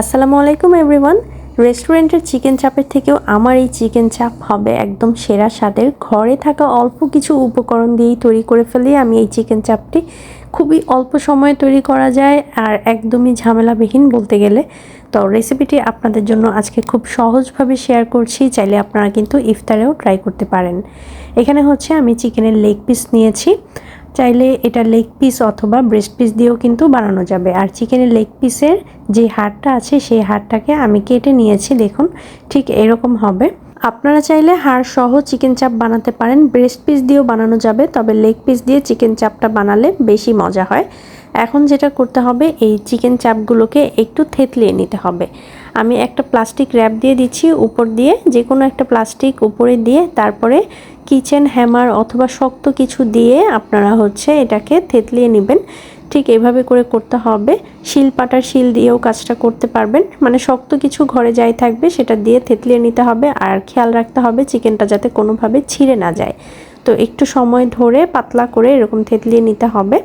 আসসালামু আলাইকুম এভরিওয়ান। রেস্টুরেন্টের চিকেন চাপের থেকেও আমার এই চিকেন চাপ হবে একদম সেরা স্বাদের। ঘরে থাকা অল্প কিছু উপকরণ দিয়েই তৈরি করে ফেলি। আমি এই চিকেন চাপটি খুবই অল্প সময়ে তৈরি করা যায় আর একদমই ঝামেলাবিহীন বলতে গেলে। তো রেসিপিটি আপনাদের জন্য আজকে খুব সহজভাবে শেয়ার করছি। চাইলে আপনারা কিন্তু ইফতারেও ট্রাই করতে পারেন। এখানে হচ্ছে আমি চিকেনের লেগ পিস নিয়েছি। চাইলে এটা লেগ পিস অথবা ব্রেস্ট পিস দিয়েও কিন্তু বানানো যাবে। আর চিকেনের লেগ পিসের যে হাড়টা আছে, সেই হাড়টাকে আমি কেটে নিয়েছি, দেখুন, ঠিক এরকম হবে। আপনারা চাইলে হাড় সহ চিকেন চাপ বানাতে পারেন। ব্রেস্ট পিস দিয়েও বানানো যাবে, তবে লেগ পিস দিয়ে চিকেন চাপটা বানালে বেশি মজা হয়। এখন যেটা করতে হবে, এই চিকেন চাপগুলোকে একটু থেতলিয়ে নিতে হবে। আমি একটা প্লাস্টিক র্যাপ দিয়ে দিচ্ছি উপর দিয়ে যে কোনো একটা প্লাস্টিক উপরে দিয়ে, তারপরে কিচেন হ্যামার অথবা শক্ত কিছু দিয়ে আপনারা হচ্ছে এটাকে থেতলিয়ে নেবেন। ঠিক এভাবে করে করতে হবে। শিল পাটার শিল দিয়েও কাজটা করতে পারবেন। মানে শক্ত কিছু ঘরে যাই থাকবে, সেটা দিয়ে থেতলিয়ে নিতে হবে। আর খেয়াল রাখতে হবে চিকেনটা যাতে কোনোভাবে ছিঁড়ে না যায়। তো একটু সময় ধরে পাতলা করে এরকম থেতলিয়ে নিতে হবে।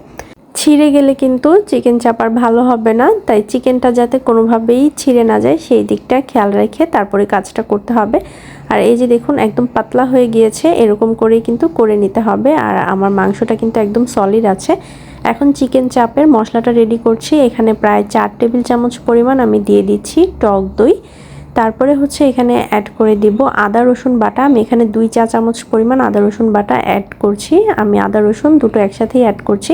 ছিঁড়ে গেলে কিন্তু চিকেন চাপার ভালো হবে না, তাই চিকেনটা যাতে কোনোভাবেই ছিঁড়ে না যায়, সেই দিকটা খেয়াল রেখে তারপরে কাজটা করতে হবে। আর এই যে দেখুন, একদম পাতলা হয়ে গিয়েছে, এরকম করেই কিন্তু করে নিতে হবে। আর আমার মাংসটা কিন্তু একদম সলিড আছে। এখন চিকেন চাপের মশলাটা রেডি করছি। এখানে প্রায় চার টেবিল চামচ পরিমাণ আমি দিয়ে দিচ্ছি টক দই। তারপরে হচ্ছে এখানে অ্যাড করে দিব আদা, রসুন বাটা। আমি এখানে দুই চা চামচ পরিমাণ আদা, রসুন বাটা অ্যাড করছি। আমি আদা, রসুন দুটো একসাথেই অ্যাড করছি।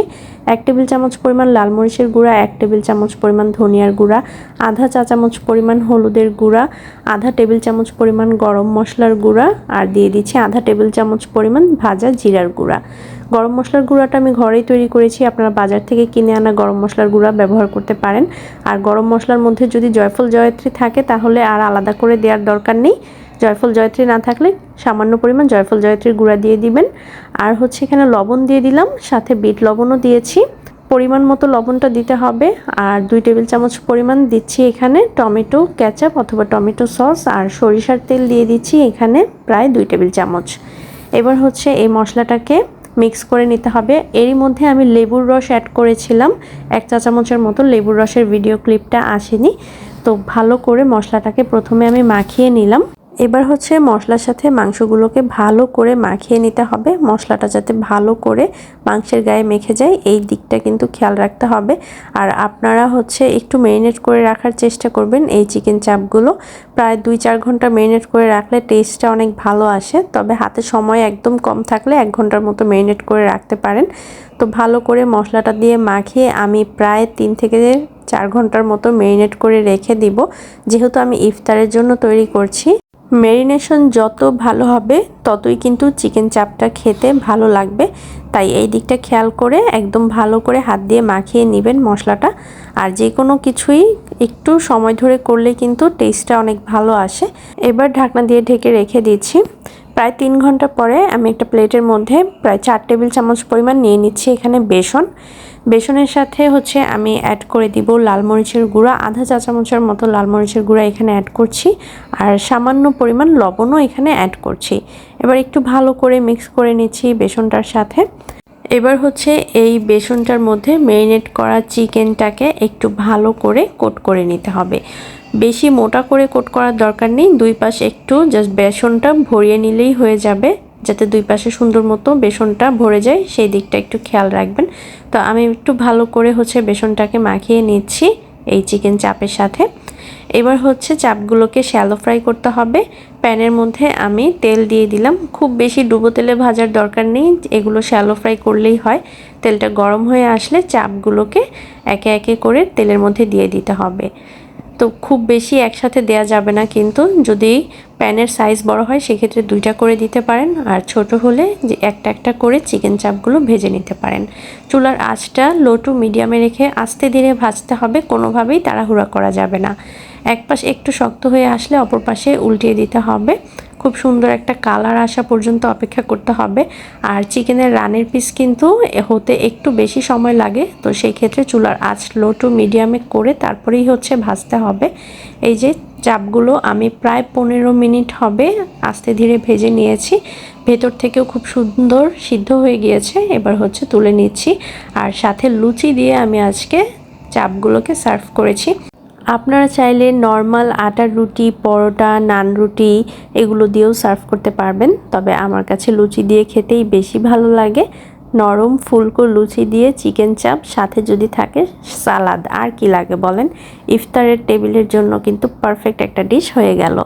এক টেবিল চামচ পরিমাণ লাল মরিচের গুঁড়া, এক টেবিল চামচ পরিমাণ ধনিয়ার গুঁড়া, আধা চা চামচ পরিমাণ হলুদের গুঁড়া, আধা টেবিল চামচ পরিমাণ গরম মশলার গুঁড়া, আর দিয়ে দিচ্ছি আধা টেবিল চামচ পরিমাণ ভাজা জিরার গুঁড়া। গরম মশলার গুঁড়াটা আমি ঘরেই তৈরি করেছি। আপনারা বাজার থেকে কিনে আনা গরম মশলার গুঁড়া ব্যবহার করতে পারেন। আর গরম মশলার মধ্যে যদি জয়ফল জয়ত্রী থাকে, তাহলে আর আলাদা করে দেওয়ার দরকার নেই। জয়ফল জয়ত্রী না থাকলে সামান্য পরিমাণ জয়ফল জয়ত্রীর গুঁড়া দিয়ে দিবেন। আর হচ্ছে এখানে লবণ দিয়ে দিলাম, সাথে বিট লবণও দিয়েছি। পরিমাণ মতো লবণটা দিতে হবে। আর দুই টেবিল চামচ পরিমাণ দিচ্ছি এখানে টমেটো ক্যাচাপ অথবা টমেটো সস। আর সরিষার তেল দিয়ে দিচ্ছি এখানে প্রায় দুই টেবিল চামচ। এবার হচ্ছে এই মশলাটাকে মিক্স করে নিতে হবে। এরই মধ্যে আমি লেবুর রস অ্যাড করেছিলাম। এক চা চামচের মতো লেবুর রসের ভিডিও ক্লিপটা আসেনি। তো ভালো করে মশলাটাকে প্রথমে আমি মাখিয়ে নিলাম। এবার হচ্ছে মশলার সাথে মাংসগুলোকে ভালো করে মাখিয়ে নিতে হবে। মশলাটা যাতে ভালো করে মাংসের গায়ে মেখে যায়, এই দিকটা কিন্তু খেয়াল রাখতে হবে। আর আপনারা হচ্ছে একটু মেরিনেট করে রাখার চেষ্টা করবেন এই চিকেন চাপগুলো। প্রায় দুই চার ঘণ্টা মেরিনেট করে রাখলে টেস্টটা অনেক ভালো আসে, তবে হাতে সময় একদম কম থাকলে এক ঘণ্টার মতো মেরিনেট করে রাখতে পারেন। তো ভালো করে মশলাটা দিয়ে মাখিয়ে আমি প্রায় তিন থেকে চার ঘণ্টার মতো মেরিনেট করে রেখে দিব। যেহেতু আমি ইফতারের জন্য তৈরি করছি মেরিনেশন যত ভালো হবে, ততই কিন্তু চিকেন চাপটা খেতে ভালো লাগবে। তাই এই দিকটা খেয়াল করে একদম ভালো করে হাত দিয়ে মাখিয়ে নেবেন মশলাটা। আর যে কোনো কিছুই একটু সময় ধরে করলে কিন্তু টেস্টটা অনেক ভালো আসে। এবার ঢাকনা দিয়ে ঢেকে রেখে দিচ্ছি। প্রায় তিন ঘণ্টা পরে আমি একটা প্লেটের মধ্যে প্রায় চার টেবিল চামচ পরিমাণ নিয়ে নিচ্ছি এখানে বেসন। বেসনের সাথে হচ্ছে আমি অ্যাড করে দিব লাল মরিচের গুঁড়া, আধা চা চামচের মতো লাল মরিচের গুঁড়া এখানে অ্যাড করছি আর সামান্য পরিমাণ লবণও এখানে অ্যাড করছি। এবার একটু ভালো করে মিক্স করে নিচ্ছি বেসনটার সাথে। এবার হচ্ছে এই বেসনটার মধ্যে মেরিনেট করা চিকেনটাকে একটু ভালো করে কোট করে নিতে হবে। বেশি মোটা করে কোট করার দরকার নেই। দুই পাশে একটু জাস্ট বেসনটা ভরিয়ে নিলেই হয়ে যাবে, যাতে দুই পাশে সুন্দর মতো বেসনটা ভরে যায়। সেই দিকটা একটু খেয়াল রাখবেন। তো আমি একটু ভালো করে হচ্ছে বেসনটাকে মাখিয়ে নিচ্ছি এই চিকেন চাপের সাথে। এবার হচ্ছে চাপগুলোকে শ্যালো ফ্রাই করতে হবে। প্যানের মধ্যে আমি তেল দিয়ে দিলাম। খুব বেশি ডুবো তেলে ভাজার দরকার নেই। এগুলো শ্যালো ফ্রাই করলেই হয়। তেলটা গরম হয়ে আসলে চাপগুলোকে একে একে করে তেলের মধ্যে দিয়ে দিতে হবে। তো খুব বেশি একসাথে দেয়া যাবে না, কিন্তু যদি প্যানের সাইজ বড় হয়, সেক্ষেত্রে দুইটা করে দিতে পারেন। আর ছোট হলে যে একটা একটা করে চিকেন চাপগুলো ভেজে নিতে পারেন। চুলার আঁচটা লো টু মিডিয়ামে রেখে আস্তে ধীরে ভাজতে হবে, কোনোভাবেই তাড়াহুড়া করা যাবে না। এক পাশ একটু শক্ত হয়ে আসলে অপর পাশে উল্টিয়ে দিতে হবে। খুব সুন্দর একটা কালার আসা পর্যন্ত অপেক্ষা করতে হবে। আর চিকেনের রানের পিস কিন্তু হতে একটু বেশি সময় লাগে, তো সেই ক্ষেত্রে চুলার আঁচ লো টু মিডিয়ামে করে তারপরেই হচ্ছে ভাজতে হবে। এই যে চাপগুলো আমি প্রায় পনেরো মিনিট হবে আস্তে ধীরে ভেজে নিয়েছি। ভেতর থেকেও খুব সুন্দর সিদ্ধ হয়ে গিয়েছে, এবার হচ্ছে তুলে নিচ্ছি। আর সাথে লুচি দিয়ে আমি আজকে চাপগুলোকে সার্ভ করেছি। আপনারা চাইলে নর্মাল আটার রুটি, পরোটা, নান রুটি এগুলো দিয়েও সার্ভ করতে পারবেন। তবে আমার কাছে লুচি দিয়ে খেতেই বেশি ভালো লাগে। নরম, ফুলকো লুচি দিয়ে চিকেন চাপ, সাথে যদি থাকে সালাদ। আর কি লাগে বলেন? ইফতারের টেবিলের জন্য কিন্তু পারফেক্ট একটা ডিশ হয়ে গেল।